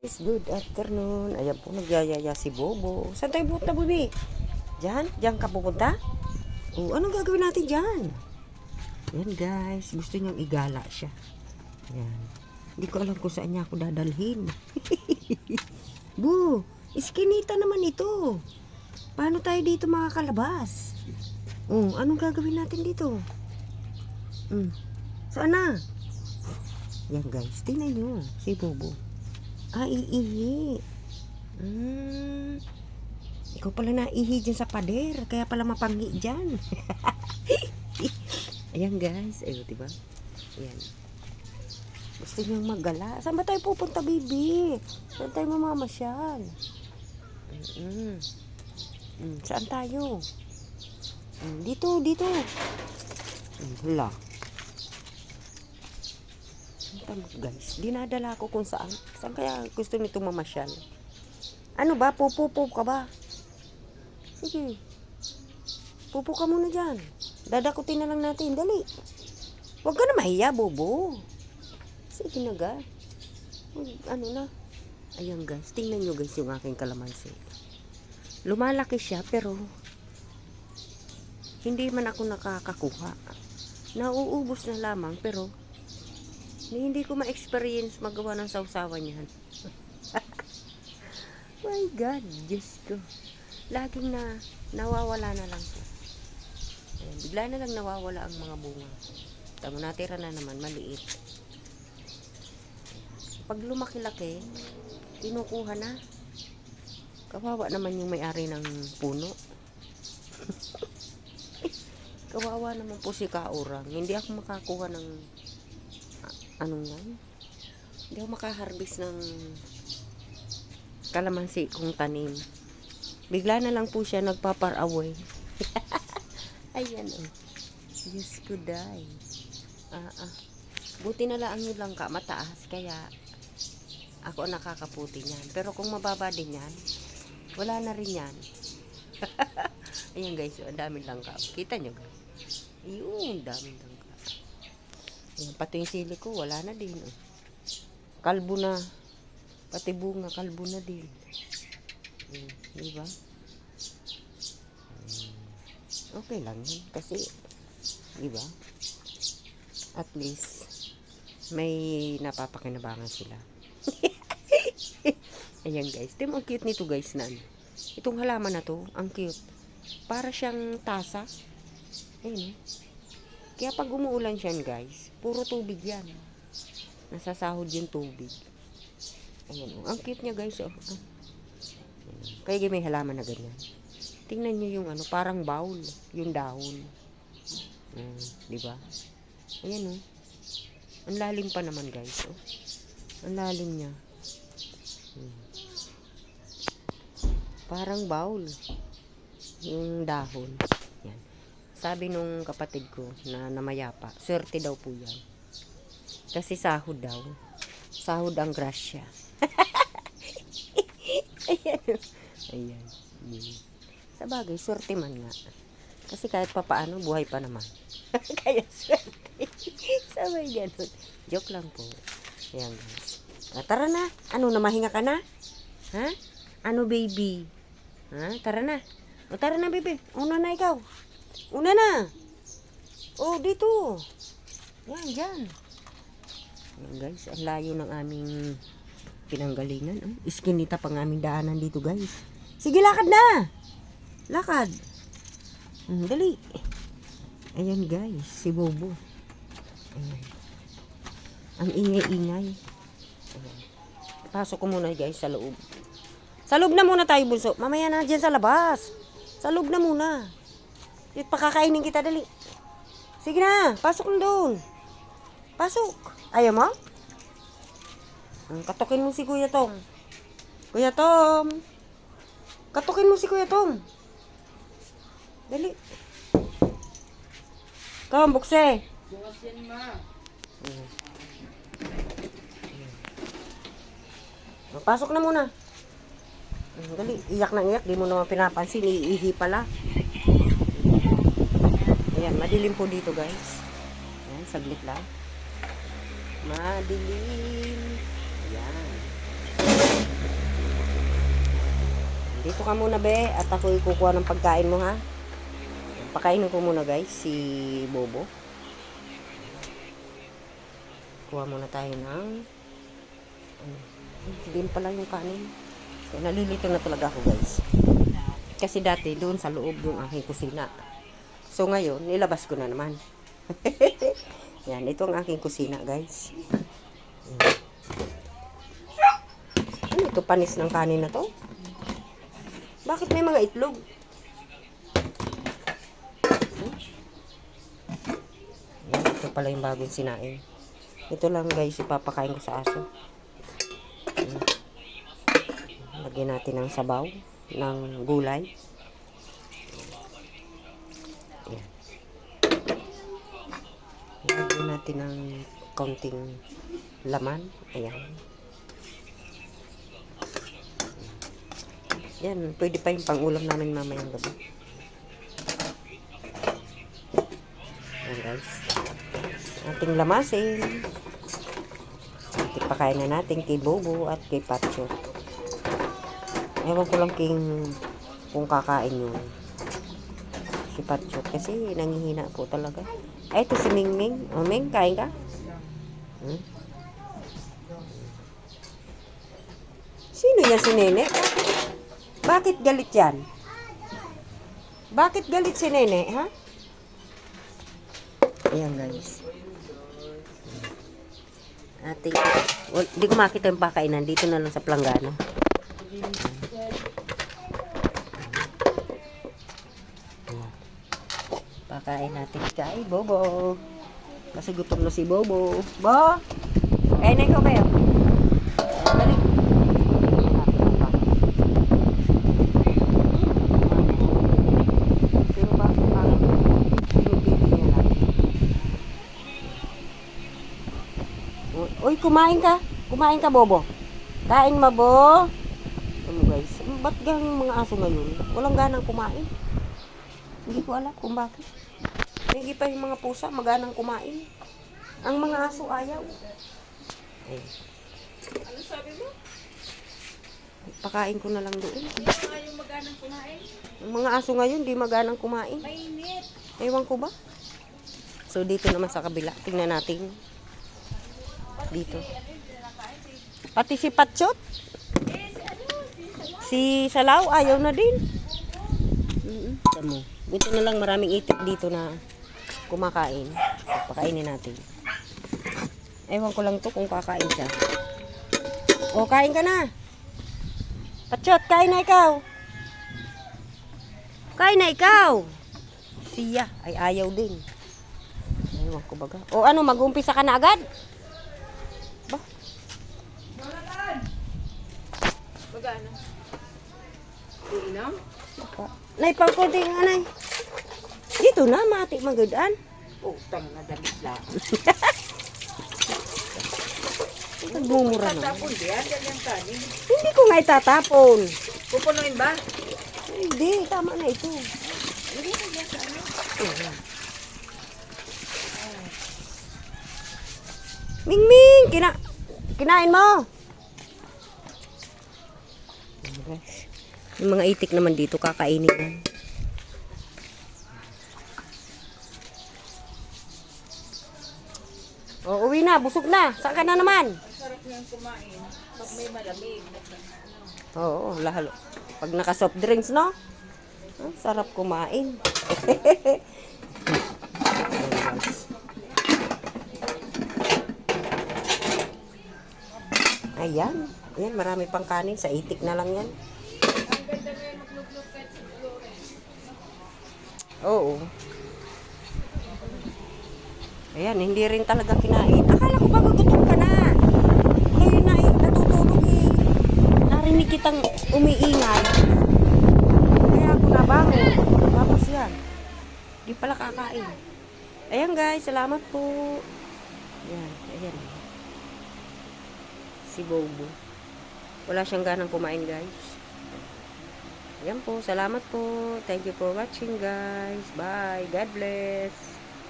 Guys, good afternoon. Ayan po, nagyayaya si Bobo. Saan tayo buot na, Bubi? Diyan? Diyan ka pupunta? O, anong gagawin natin dyan? Yan, guys. Gusto niyang igala siya. Yan. Hindi ko alam kung saan niya ako dadalhin. Bu, iskinita naman ito. Paano tayo dito makakalabas? Oh, anong gagawin natin dito? Hmm. Saan na? Yan, guys. Tingnan niyo. Si Bobo. Ah, iihi. Hmm. Ikaw pala naihi dyan sa pader. Kaya pala mapanghi dyan. Ayan guys. Ayun, diba? Ayan. Gusto niyang maggala. Saan ba tayo pupunta, baby? Saan tayo mamamasyal? Mm-mm. Mm, saan tayo? Mm, dito, dito. Mm, Hala. Tama, guys. Dinadala ko kung saan. Saan kaya gusto nito mamasyal? Ano ba? Pupupo ka ba? Sige. Pupo ka muna dyan. Dadakutin na lang natin. Dali. Huwag ka na mahiya, bobo. Sige na, ga. Ano na. Ayan, guys. Tingnan nyo, guys, yung aking kalamansi. Lumalaki siya, pero hindi man ako nakakakuha. Nauubos na lamang, pero hindi ko ma-experience magawa ng sausawan yan. My God, Diyos ko. Laging na nawawala na lang siya. Ayan, bigla na lang nawawala ang mga bunga. Tama natira na naman, maliit. Pag lumaki-laki, kinukuha na. Kawawa naman yung may-ari ng puno. Kawawa naman po si Kaurang. Hindi ako makakuha ng anong yan? Hindi ako makaharbis ng kalamansi kung tanim. Bigla na lang po siya nagpapar-away. Ayan oh. Diyos ko day. Ah, ah. Buti na lang yung langka mataas kaya ako nakakaputi niyan. Pero kung mababa din yan, wala na rin yan. Ayan guys, oh, ang daming langka. Kita nyo guys. Ayun, daming langka. Ayan, pati yung sili ko, wala na din. Oh. Kalbo na. Pati bunga, kalbo na din. Hmm, di ba? Hmm, Okay lang yun. Kasi, di ba? At least, may napapakinabangan sila. Ayan guys. Ito ang cute nito guys na ano. Itong halaman na to, ang cute. Para siyang tasa. Ayun oh. Kaya pag umuulan siyan guys, puro tubig yan. Nasasahod yung tubig. Ayan oh. Ang cute niya guys oh. Ah. Kaya may halaman na ganyan. Tingnan niyo yung ano, parang bowl, yung dahon. Mm, di ba? Ayan oh. Ang lalim pa naman guys oh. Ang lalim niya. Hmm. Parang bowl. Yung dahon. Sabi nung kapatid ko na namayapa, swerte daw po yan. Kasi sahod daw. Sahod ang grasya. Ayan. Ayan. Hmm. Sa bagay, swerte man nga. Kasi kahit pa paano, buhay pa naman. Kaya swerte. Sabay ganun. Joke lang po. Ayan guys. Ah, tara na. Ano, namahinga ka na? Ha? Ano baby? Ha? Tara na. O tara na baby. Una na ikaw. Una na. Oh, dito. Yan, dyan. Ayan guys, ang layo ng aming pinanggalingan. Oh, iskinita pang aming daanan dito guys. Sige, lakad na. Lakad. Hmm, dali. Ayan guys, si Bobo. Ayan. Ang ingay-ingay. Pasok ko muna guys sa loob. Sa loob na muna tayo bunso. Mamaya na dyan sa labas. Sa loob na muna. Pakakainin kita dali. Sige na, pasok na doon. Pasok. Ayaw mo? Hmm, Katukin mo si Kuya Tom. Kuya Tom. Katukin mo si Kuya Tom. Dali. Tom, bukse. Hmm. Pasok na muna. Dali, iyak na iyak. Di mo naman pinapansin. Iihi pala. Madilim po dito guys. Ayan, saglit lang. Madilim. Ayan. Dito ka muna, be. At ako kukuha ng pagkain mo, ha? Pakainin ko muna, guys, si Bobo. Kuha muna tayo ng... Ano? Hindi pala yung kanin. Kaya nalilito na talaga ako, guys. Kasi dati, doon sa loob yung aking kusina. So, ngayon, nilabas ko na naman. Yan, ito ang aking kusina, guys. Ano ito, panis ng kanin na to? Bakit may mga itlog? Yan, ito pala yung bagong sinain. Ito lang guys, ipapakain ko sa aso. Yan. Lagyan natin ng sabaw, ng gulay. Yan. Lagyan natin ng kaunting laman. Ayan. Yan, pwede pa yung pang-ulam namin mamayang gabi. Yan guys. Ating lamasin. Ating pakain na natin kay Bobo at kay Pacho. Ewan ko lang king kung kakain yun. Si Pacho. Kasi nangihina po talaga. Ay, ito si Mingming. O, Ming, kain ka? Hmm? Sino yan si Nene? Bakit galit yan? Bakit galit si Nene, ha? Ayan, guys. Ating, well, di ko makita yung pakainan. Dito na lang sa planggana. Pakain natin kay Bobo. Kasi gutom na si Bobo. Bo! Kain na ikaw kayo. Lang? Uy, kumain ka. Kumain ka, Bobo. Kain mo, Bo. Ano guys, ba't ganun yung mga aso ngayon? Walang ganang kumain. Hindi ko alam kung bakit. Hindi pa yung mga pusa maganang kumain. Ang mga aso ayaw. Eh. Ano sabi mo? Pakain ko na lang doon. Hindi yung maganang kumain. Ang mga aso ngayon, di maganang kumain. Mainit. Ewan ko ba? So, dito naman sa kabila. Tingnan natin. Dito. Pati si Patsyot. Si Salaw, ayaw na din. Mm Tamo. Buti na lang maraming itik dito na kumakain. Pakainin natin. Ewan ko lang to kung kakain siya. O, kain ka na. Patsyot, kain na ikaw. Kain na ikaw. Siya ay ayaw din. Ewan ko baga. O ano, mag-umpisa ka na agad? Ba? Magana. Iinom? Pa. Nay, pang konting anay. Dito na, mati magadaan. Putang na dalit lang. Nagmumura na. Tapon diyan, yan yung kanin. Hindi ko nga itatapon. Pupunuin ba? Hindi, tama na ito. Hindi na yan sa ano. Ayan. Mingming, kina kinain mo. Yung mga itik naman dito, kakainin yan. O, uwi na, busog na. Saan ka na naman? Masarap niyang kumain. Pag may malamig. Oo, lalo. Pag naka soft drinks, no? Ah, sarap kumain. Ayan. Ayan, marami pang kanin. Sa itik na lang yan. Oo. Ayan, hindi rin talaga kinain. Akala ko ba gugutom ka na? Ngayon na eh, natutulog eh. Narinig kitang umiingay. Kaya ako nabangon. Tapos yan. Di pala kakain. Ayan guys, salamat po. Ayan, ayan. Si Bobo. Wala siyang ganang kumain guys. Ayan po, salamat po. Thank you for watching guys. Bye. God bless.